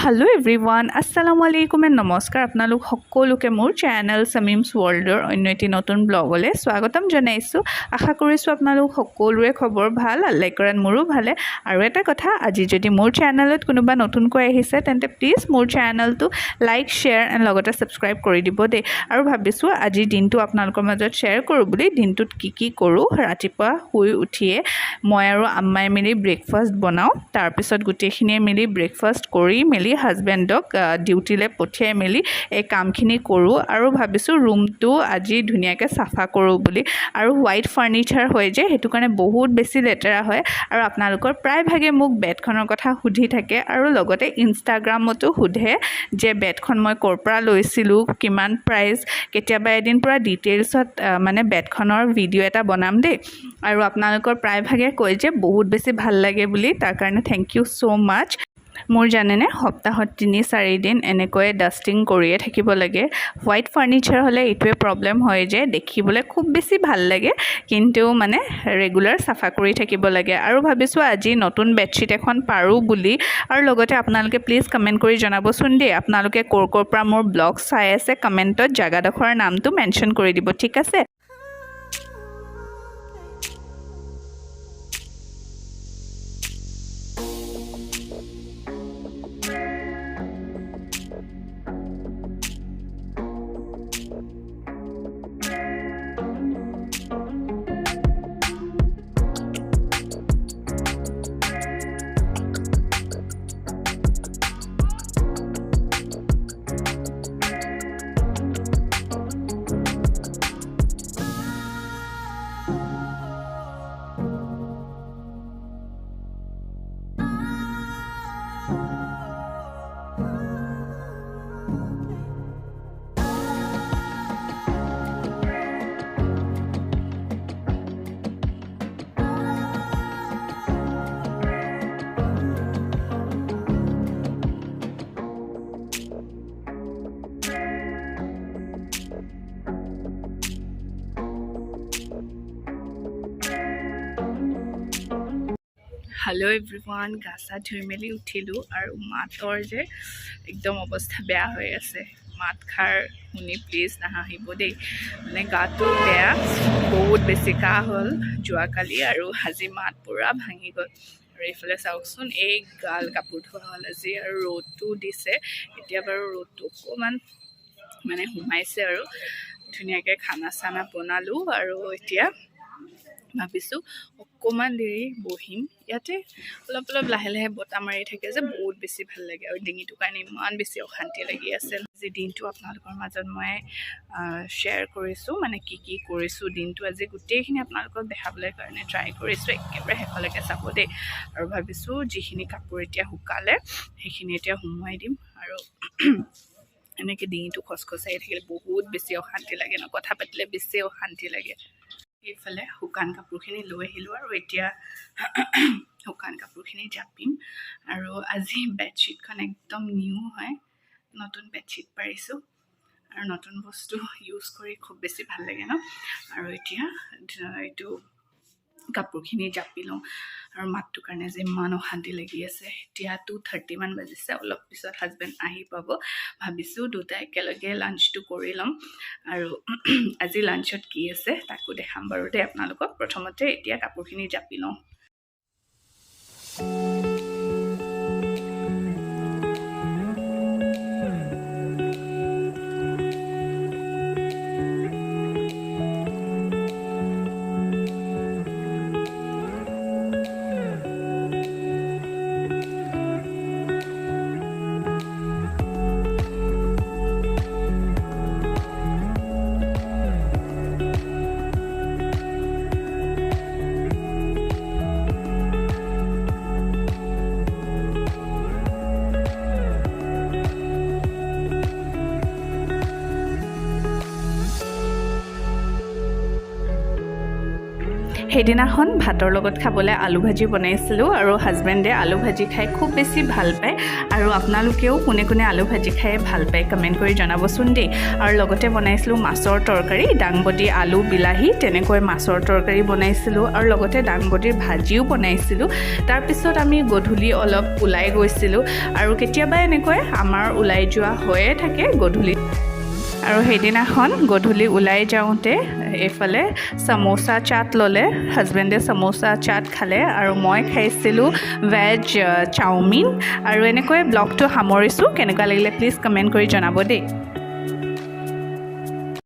Hello every one আছালামু আলাইকুম and নমস্কাৰ আপোনালোক সকলোকে মোৰ চেনেল চামিমছ ৱৰ্ল্ডৰ অন্য এটি নতুন ব্লগলৈ স্বাগতম জনাইছোঁ আশা কৰিছোঁ আপোনালোক সকলোৰে খবৰ ভাল আল্লাই কৰাত মোৰো ভালে আৰু এটা কথা আজি যদি মোৰ চেনেলত কোনোবা নতুনকৈ আহিছে তেন্তে প্লিজ মোৰ চেনেলটো লাইক শ্বেয়াৰ এণ্ড লগতে ছাবস্ক্ৰাইব কৰি দিব দেই আৰু ভাবিছোঁ আজিৰ দিনটো আপোনালোকৰ মাজত শ্বেয়াৰ কৰোঁ বুলি দিনটোত কি কি কৰোঁ ৰাতিপুৱা শুই উঠিয়ে মই আৰু আম্মাই মিলি ব্ৰেকফাষ্ট বনাওঁ তাৰপিছত গোটেইখিনিয়ে মিলি ব্ৰেকফাষ্ট কৰি মেলি হাজবেণ্ডক ডিউটিলৈ পঠিয়াই মেলি এই কামখিনি কৰোঁ আৰু ভাবিছোঁ ৰুমটো আজি ধুনীয়াকৈ চাফা কৰোঁ বুলি। আৰু হোৱাইট ফাৰ্নিচাৰ হয় যে সেইটো কাৰণে বহুত বেছি লেতেৰা হয় আৰু আপোনালোকৰ প্ৰায়ভাগে মোক বেডখনৰ কথা সুধি থাকে আৰু লগতে ইনষ্টাগ্ৰামতো সোধে যে বেডখন মই ক'ৰ পৰা লৈছিলোঁ কিমান প্ৰাইচ কেতিয়াবা এদিন পূৰা ডিটেইলছত মানে বেডখনৰ ভিডিঅ' এটা বনাম দেই। আৰু আপোনালোকৰ প্ৰায়ভাগে কয় যে বহুত বেছি ভাল লাগে বুলি। তাৰ কাৰণে থেংক ইউ ছ' মাছ মোৰ জানেনে? সপ্তাহত তিনি চাৰিদিন এনেকৈ ডাষ্টিং কৰিয়ে থাকিব লাগে। হোৱাইট ফাৰ্নিচাৰ হ'লে এইটোৱে প্ৰব্লেম হয় যে দেখিবলৈ খুব বেছি ভালো লাগে, কিন্তু মানে ৰেগুলাৰ চাফা কৰি থাকিব লাগে। আৰু ভাবিছোঁ আজি নতুন বেডশ্বীট এখন পাৰোঁ বুলি। আৰু লগতে আপোনালোকে প্লিজ কমেণ্ট কৰি জনাবচোন দেই, আপোনালোকে ক'ৰ ক'ৰ পৰা মোৰ ব্লগ চাই আছে কমেণ্টত জেগাডোখৰৰ নামটো মেনশ্যন কৰি দিব, ঠিক আছে? হেল্ল' এভৰিৱান চা ধুই মেলি উঠিলোঁ আৰু মাতৰ যে একদম অৱস্থা বেয়া হৈ আছে। মাত খাৰ শুনি প্লিজ নাহাঁহিব দেই। মানে গাটো বেয়া বহুত বেছি কাহ হ'ল যোৱাকালি আৰু আজি মাত পূৰা ভাঙি গ'ল। আৰু এইফালে চাওকচোন এই গাল কাপোৰ ধোৱা হ'ল আজি আৰু ৰ'দটো দিছে। এতিয়া বাৰু ৰ'দটো অকণমান মানে সোমাইছে আৰু। ধুনীয়াকৈ খানা চানা বনালোঁ আৰু এতিয়া ভাবিছোঁ অকণমান দেৰি বহিম। ইয়াতে অলপ অলপ লাহে লাহে বতাহ মাৰি থাকে যে বহুত বেছি ভাল লাগে আৰু ডিঙিটোৰ কাৰণে ইমান বেছি অশান্তি লাগি আছে আজি দিনটো আপোনালোকৰ মাজত মই শ্বেয়াৰ কৰিছোঁ মানে কি কি কৰিছোঁ দিনটো। আজি গোটেইখিনি আপোনালোকক দেখাবলৈ কাৰণে ট্ৰাই কৰিছোঁ একেবাৰে শেষলৈকে চাব দেই। আৰু ভাবিছোঁ যিখিনি কাপোৰ এতিয়া শুকালে সেইখিনি এতিয়া সুমুৱাই দিম আৰু এনেকৈ ডিঙিটো খচখচাই থাকিলে বহুত বেছি অশান্তি লাগে ন? কথা পাতিলে বেছি অশান্তি লাগে। এইফালে শুকান কাপোৰখিনি লৈ আহিলোঁ আৰু এতিয়া শুকান কাপোৰখিনি জাপিম। আৰু আজি বেডশ্বীটখন একদম নিউ হয় নতুন বেডশ্বীট পাৰিছোঁ। আৰু নতুন বস্তু ইউজ কৰি খুব বেছি ভাল লাগে ন। আৰু এতিয়া এইটো কাপোৰখিনি জাপি লওঁ। আৰু মাতটোৰ কাৰণে যে ইমান অশান্তি লাগি আছে। এতিয়া টু থাৰ্টিমান বাজিছে অলপ পিছত হাজবেণ্ড আহি পাব। ভাবিছোঁ দুটাই একেলগে লাঞ্চটো কৰি ল'ম। আৰু আজি লাঞ্চত কি আছে তাকো দেখাম বাৰু দেই আপোনালোকক। প্ৰথমতে এতিয়া কাপোৰখিনি জাপি লওঁ। সেইদিনাখন ভাতৰ লগত খাবলৈ আলু ভাজি বনাইছিলোঁ আৰু হাজবেণ্ডে আলু ভাজি খাই খুব বেছি ভাল পায় আৰু আপোনালোকেও কোনে কোনে আলু ভাজি খাই ভাল পায় কমেণ্ট কৰি জনাবচোন দেই। আৰু লগতে বনাইছিলোঁ মাছৰ তৰকাৰী দাংবডি আলু বিলাহী তেনেকৈ মাছৰ তৰকাৰী বনাইছিলোঁ আৰু লগতে দাংবডিৰ ভাজিও বনাইছিলোঁ। তাৰপিছত আমি গধূলি অলপ ওলাই গৈছিলোঁ আৰু কেতিয়াবা এনেকৈ আমাৰ ওলাই যোৱা হৈয়ে থাকে গধূলি। আৰু সেইদিনাখন গধূলি ওলাই যাওঁতে এইফালে চামোচা চাট ল'লে হাজবেণ্ডে চামোচা চাট খালে আৰু মই খাইছিলোঁ ভেজ চাওমিন। আৰু এনেকৈ ব্লগটো সামৰিছোঁ। কেনেকুৱা লাগিলে প্লিজ কমেণ্ট কৰি জনাব দেই।